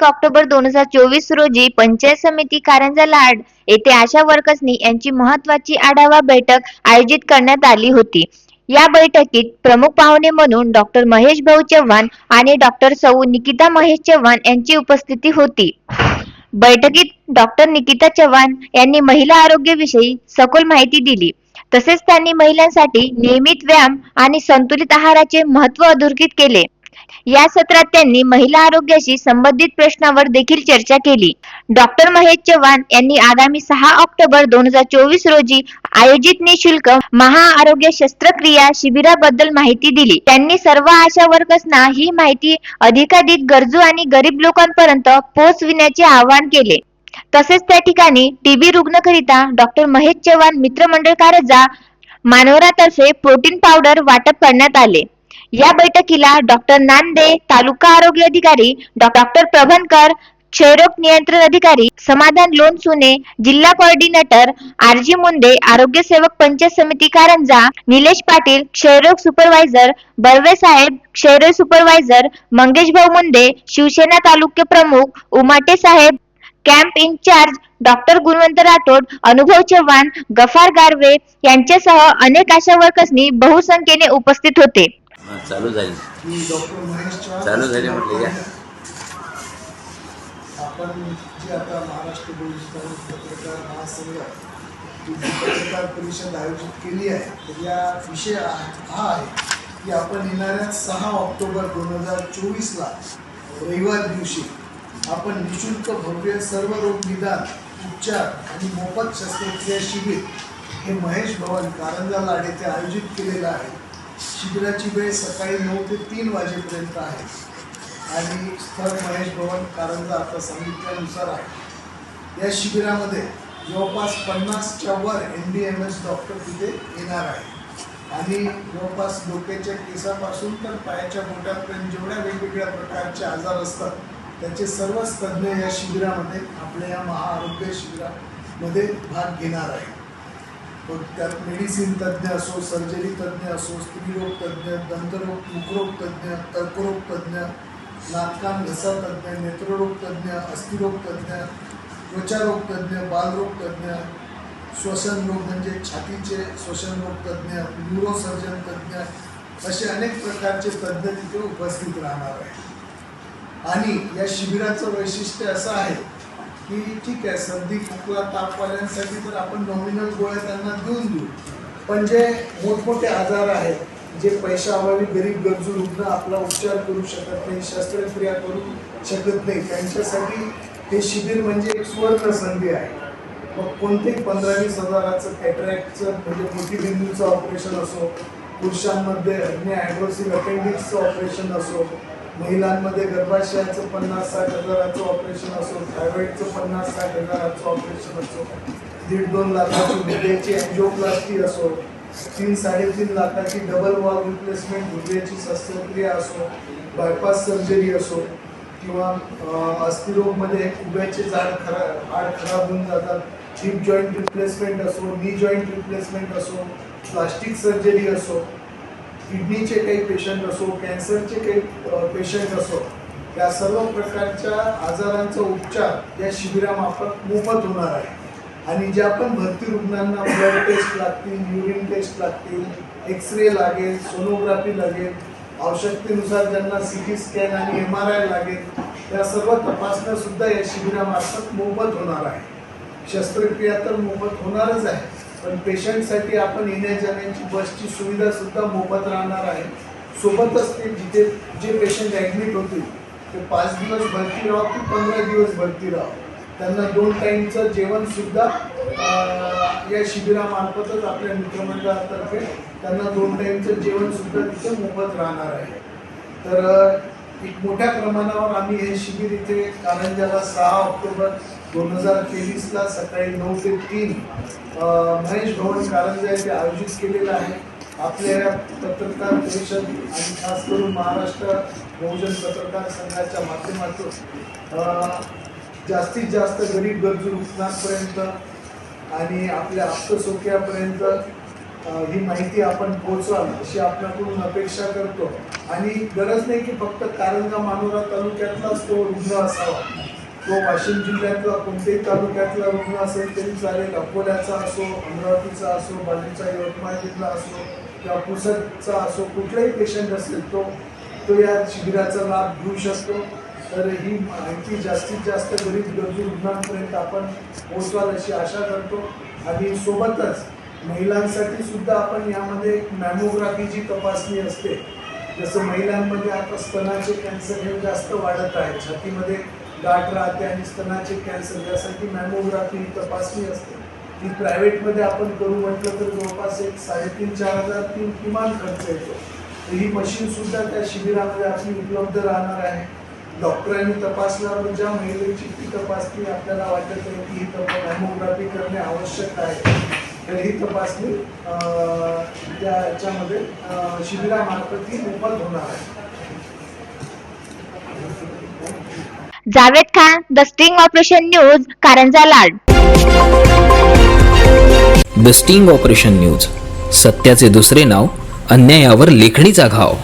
एक ऑक्टोबर दोन हजार चोवीस रोजी पंचायत समिती कारंजा लाड येथे आशा वर्कर्सनी यांची महत्वाची आढावा बैठक आयोजित करण्यात आली होती. या बैठकीत प्रमुख पाहुणे म्हणून डॉक्टर महेश भाऊ चव्हाण आणि डॉक्टर सौ निकिता महेश चव्हाण यांची उपस्थिती होती. बैठकीत डॉक्टर निकिता चव्हाण यांनी महिला आरोग्याविषयी सखोल माहिती दिली. तसेच त्यांनी महिलांसाठी नियमित व्यायाम आणि संतुलित आहाराचे महत्त्व अधोरेखित केले. या सत्रात त्यांनी महिला आरोग्याशी संबंधित प्रश्नावर देखील चर्चा केली. डॉक्टर महेश चव्हाण यांनी आगामी सहा ऑक्टोबर दोन हजार चोवीस रोजी आयोजित निशुल्क महाआरोग्य शस्त्रक्रिया शिबिराबद्दल माहिती दिली. त्यांनी सर्व आशा वर्कर्सना ही माहिती अधिकाधिक गरजू आणि गरीब लोकांपर्यंत पोहोचविण्याचे आवाहन केले. तसेच त्या ठिकाणी टीबी रुग्णकरिता डॉक्टर महेश चव्हाण मित्रमंडळ कारजा मानवरातर्फे प्रोटीन पावडर वाटप करण्यात आले. या बैठकीला डॉक्टर नांदे तालुका आरोग्य अधिकारी डॉक्टर प्रभनकर क्षयरोग नियंत्रण अधिकारी समाधान लोणसुने जिल्हा कोऑर्डिनेटर आरजी मुंदे आरोग्य सेवक पंचायत समिती कारंजा निलेश पाटील क्षयरोग सुपरवायझर बर्वे साहेब क्षयरोग सुपरवायझर मंगेश भाऊ मुंदे शिवसेना तालुके प्रमुख Umate saheb camp incharge doctor Gunwant Rathod Anubhav Chavan Gaffar Garve यांच्यासह अनेक आशा वर्कर्सनी बहुसंख्येने उपस्थित होते. चालू झाली. डॉक्टर महेश चालू झाली म्हटले या. आपण जी आता महाराष्ट्र पत्रकार महासंघ पत्रकार परिषद आयोजित केली आहे तर या विषय हा आहे की आपण येणाऱ्या सहा ऑक्टोबर दोन हजार चोवीसला रविवार दिवशी आपण निशुल्क भव्य सर्व रोग निदान उपचार आणि मोफत शस्त्रक्रिया शिबिर हे महेश भवन कारंजा लाड येथे आयोजित केलेलं आहे. शिबिराची वेळ सकाळी नऊ ते तीन वाजेपर्यंत आहे. आणि स्थळ महेश भवन कारंजा आता सांगितल्यानुसार आहे. या शिबिरामध्ये जवळपास पन्नासच्या वर N D M S doctor तिथे येणार आहे आणि जवळपास डोक्याच्या केसापासून तर पायाच्या बोटापर्यंत जेवढ्या वेगवेगळ्या प्रकारचे आजार असतात त्याचे सर्वच तज्ज्ञ या शिबिरामध्ये आपल्या या महाआरोग्य शिबिरामध्ये भाग घेणार आहेत. मग त्यात मेडिसिन तज्ज्ञ असो सर्जरी तज्ज्ञ असो स्त्रीरोग तज्ज्ञ दंतरोग मुखरोग तज्ज्ञ कर्करोग तज्ज्ञ नाककान घसा तज्ज्ञ नेत्ररोग तज्ज्ञ अस्थिरोग तज्ज्ञ त्वचारोग तज्ज्ञ बालरोग तज्ज्ञ श्वसन रोग म्हणजे छातीचे श्वसन रोग तज्ज्ञ न्यूरोसर्जन तज्ज्ञ असे अनेक प्रकारचे तज्ज्ञ तिथे उपस्थित राहणार आहे आणि या शिबिराचं वैशिष्ट्य असं आहे की ठीक आहे सर्दी खोकला तापवाल्यांसाठी तर आपण नॉमिनल गोळ्या त्यांना देऊन देऊ. पण जे मोठमोठे आजार आहेत जे पैशाअभावी गरीब गरजू रुग्ण आपला उपचार करू शकत नाही शस्त्रक्रिया करू शकत नाही त्यांच्यासाठी हे शिबिर म्हणजे एक सुवर्ण संधी आहे. मग कोणतेही पंधरा वीस हजाराचं कॅटरॅक्टचं म्हणजे मोतीबिंदूचं ऑपरेशन असो पुरुषांमध्ये अग्नि हायड्रोसिल अपेंडिक्सचं ऑपरेशन असो महिलांमध्ये गर्भाशयाचं पन्नास साठ हजाराचं ऑपरेशन असो थायरॉईडचं पन्नास साठ हजाराचं ऑपरेशन असो दीड दोन लाखाची हृदयाची अँजिओप्लास्टी असो तीन साडेतीन लाखाची डबल वॉल रिप्लेसमेंट हृदयाची शस्त्रक्रिया असो बायपास सर्जरी असो किंवा अस्थिरोगमध्ये उभ्याचे झाड खरा हाड खराब होऊन जातात हिप जॉईंट रिप्लेसमेंट असो नी जॉईंट रिप्लेसमेंट असो प्लास्टिक सर्जरी असो किडनीचे काही पेशंट असो कॅन्सरचे काही पेशंट असो या सर्व प्रकारच्या आजारांचा उपचार या शिबिरामार्फत मोफत होणार आहे. आणि ज्या पण भरती रुग्णांना ब्लड टेस्ट लागतील युरिन टेस्ट लागतील एक्सरे लागेल सोनोग्राफी लागेल आवश्यकतेनुसार ज्यांना सी टी स्कॅन आणि एम आर आय लागेल त्या सर्व तपासण्यासुद्धा या शिबिरामार्फत मोफत होणार आहे. शस्त्रक्रिया तर मोफत होणारच आहे. पण पेशंटसाठी आपण येण्या जाण्याची बसची सुविधा सुद्धा मोफत राहणार आहे. सोबतच ते जिथे जे पेशंट ॲडमिट होतील ते पाच दिवस भरती राहो की पंधरा दिवस भरती राहो त्यांना दोन टाईमचं जेवणसुद्धा या शिबिरामार्फतच आपल्या मित्रमंडळातर्फे त्यांना दोन टाईमचं जेवणसुद्धा तिथे मोफत राहणार आहे. तर एक मोठ्या प्रमाणावर आम्ही हे शिबिर इथे कारंजाला सहा ऑक्टोबर दोन हजार तेवीसला सकाळी नऊ ते तीन महेश भवन कारंजा येथे आयोजित केलेलं आहे. आपल्या या पत्रकार परिषद आणि खास करून महाराष्ट्र बहुजन पत्रकार संघाच्या माध्यमातून जास्तीत जास्त गरीब गरजू रुग्णांपर्यंत आणि आपल्या आप्तसोक्यापर्यंत ही माहिती आपण पोहोचवाल अशी आपल्याकडून अपेक्षा करतो. आणि गरज नाही की फक्त कारंजा मानोरा तालुक्यातलाच तो रुग्ण असावा. तो वाशिम जिल्ह्यातला कोणत्याही तालुक्यातला रुग्ण असेल तरी चालेल. अकोल्याचा असो अमरावतीचा असो बाजूचा यवतमाळ जिल्हा असो किंवा पुसदचा असो कुठलाही पेशंट असेल तो तो या शिबिराचा लाभ घेऊ शकतो. तर ही माहिती जास्तीत जास्त गरीब गरजू रुग्णांपर्यंत आपण पोहोचवाल अशी आशा करतो. आणि सोबतच महिलांसाठी सुद्धा आपण यामध्ये मॅमोग्राफीची तपासणी असते. जसं महिलांमध्ये आता स्तनाचे कॅन्सर हे जास्त वाढत आहे. छातीमध्ये गाठ राहते आणि स्तनाचे कॅन्सर यासाठी मॅमोग्राफी ही तपासणी असते. ती प्रायव्हेटमध्ये आपण करू म्हटलं तर जवळपास एक साडेतीन चार हजार तीन किमान खर्च येतो. तर ही मशीनसुद्धा त्या शिबिरामध्ये आपली उपलब्ध राहणार आहे. डॉक्टरांनी तपासल्यावर ज्या महिलेची ती तपासणी आपल्याला वाटत आहे की ही मॅमोग्राफी करणे आवश्यक आहे. तर ही तपासणी त्याच्यामध्ये त्या याच्यामध्ये शिबिरामार्फत ही मोफत होणार आहे. Javed Khan the sting operation news Karanja Lad. The sting operation news सत्याचे दुसरे नाव अन्यायावर लेखणीचा घाव.